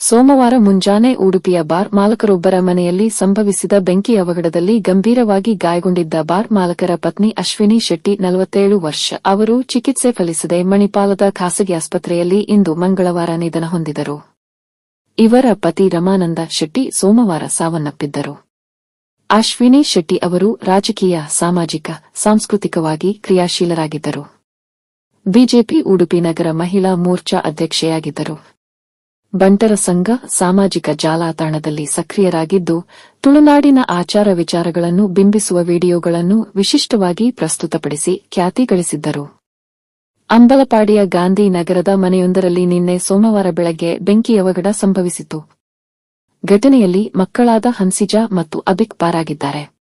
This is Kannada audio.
ಸೋಮವಾರ ಮುಂಜಾನೆ ಉಡುಪಿಯ ಬಾರ್ ಮಾಲಕರೊಬ್ಬರ ಮನೆಯಲ್ಲಿ ಸಂಭವಿಸಿದ ಬೆಂಕಿ ಅವಘಡದಲ್ಲಿ ಗಂಭೀರವಾಗಿ ಗಾಯಗೊಂಡಿದ್ದ ಬಾರ್ ಮಾಲಕರ ಪತ್ನಿ ಅಶ್ವಿನಿ ಶೆಟ್ಟಿ ನಲವತ್ತೇಳು ವರ್ಷ. ಅವರು ಚಿಕಿತ್ಸೆ ಫಲಿಸದೆ ಮಣಿಪಾಲದ ಖಾಸಗಿ ಆಸ್ಪತ್ರೆಯಲ್ಲಿ ಇಂದು ಮಂಗಳವಾರ ನಿಧನ ಹೊಂದಿದರು. ಇವರ ಪತಿ ರಮಾನಂದ ಶೆಟ್ಟಿ ಸೋಮವಾರ ಸಾವನ್ನಪ್ಪಿದ್ದರು. ಅಶ್ವಿನಿ ಶೆಟ್ಟಿ ಅವರು ರಾಜಕೀಯ, ಸಾಮಾಜಿಕ, ಸಾಂಸ್ಕೃತಿಕವಾಗಿ ಕ್ರಿಯಾಶೀಲರಾಗಿದ್ದರು. ಬಿಜೆಪಿ ಉಡುಪಿ ನಗರ ಮಹಿಳಾ ಮೋರ್ಚಾ ಅಧ್ಯಕ್ಷೆಯಾಗಿದ್ದರು. ಬಂಟರ ಸಂಘ ಸಾಮಾಜಿಕ ಜಾಲತಾಣದಲ್ಲಿ ಸಕ್ರಿಯರಾಗಿದ್ದು, ತುಳುನಾಡಿನ ಆಚಾರ ವಿಚಾರಗಳನ್ನು ಬಿಂಬಿಸುವ ವಿಡಿಯೋಗಳನ್ನು ವಿಶಿಷ್ಟವಾಗಿ ಪ್ರಸ್ತುತಪಡಿಸಿ ಖ್ಯಾತಿ ಗಳಿಸಿದ್ದರು. ಅಂಬಲಪಾಡಿಯ ಗಾಂಧಿ ನಗರದ ಮನೆಯೊಂದರಲ್ಲಿ ನಿನ್ನೆ ಸೋಮವಾರ ಬೆಳಗ್ಗೆ ಬೆಂಕಿ ಅವಘಡ ಸಂಭವಿಸಿತು ಘಟನೆಯಲ್ಲಿ ಮಕ್ಕಳಾದ ಹನ್ಸಿಜಾ ಮತ್ತು ಅಬಿಕ್ ಪಾರಾಗಿದ್ದಾರೆ.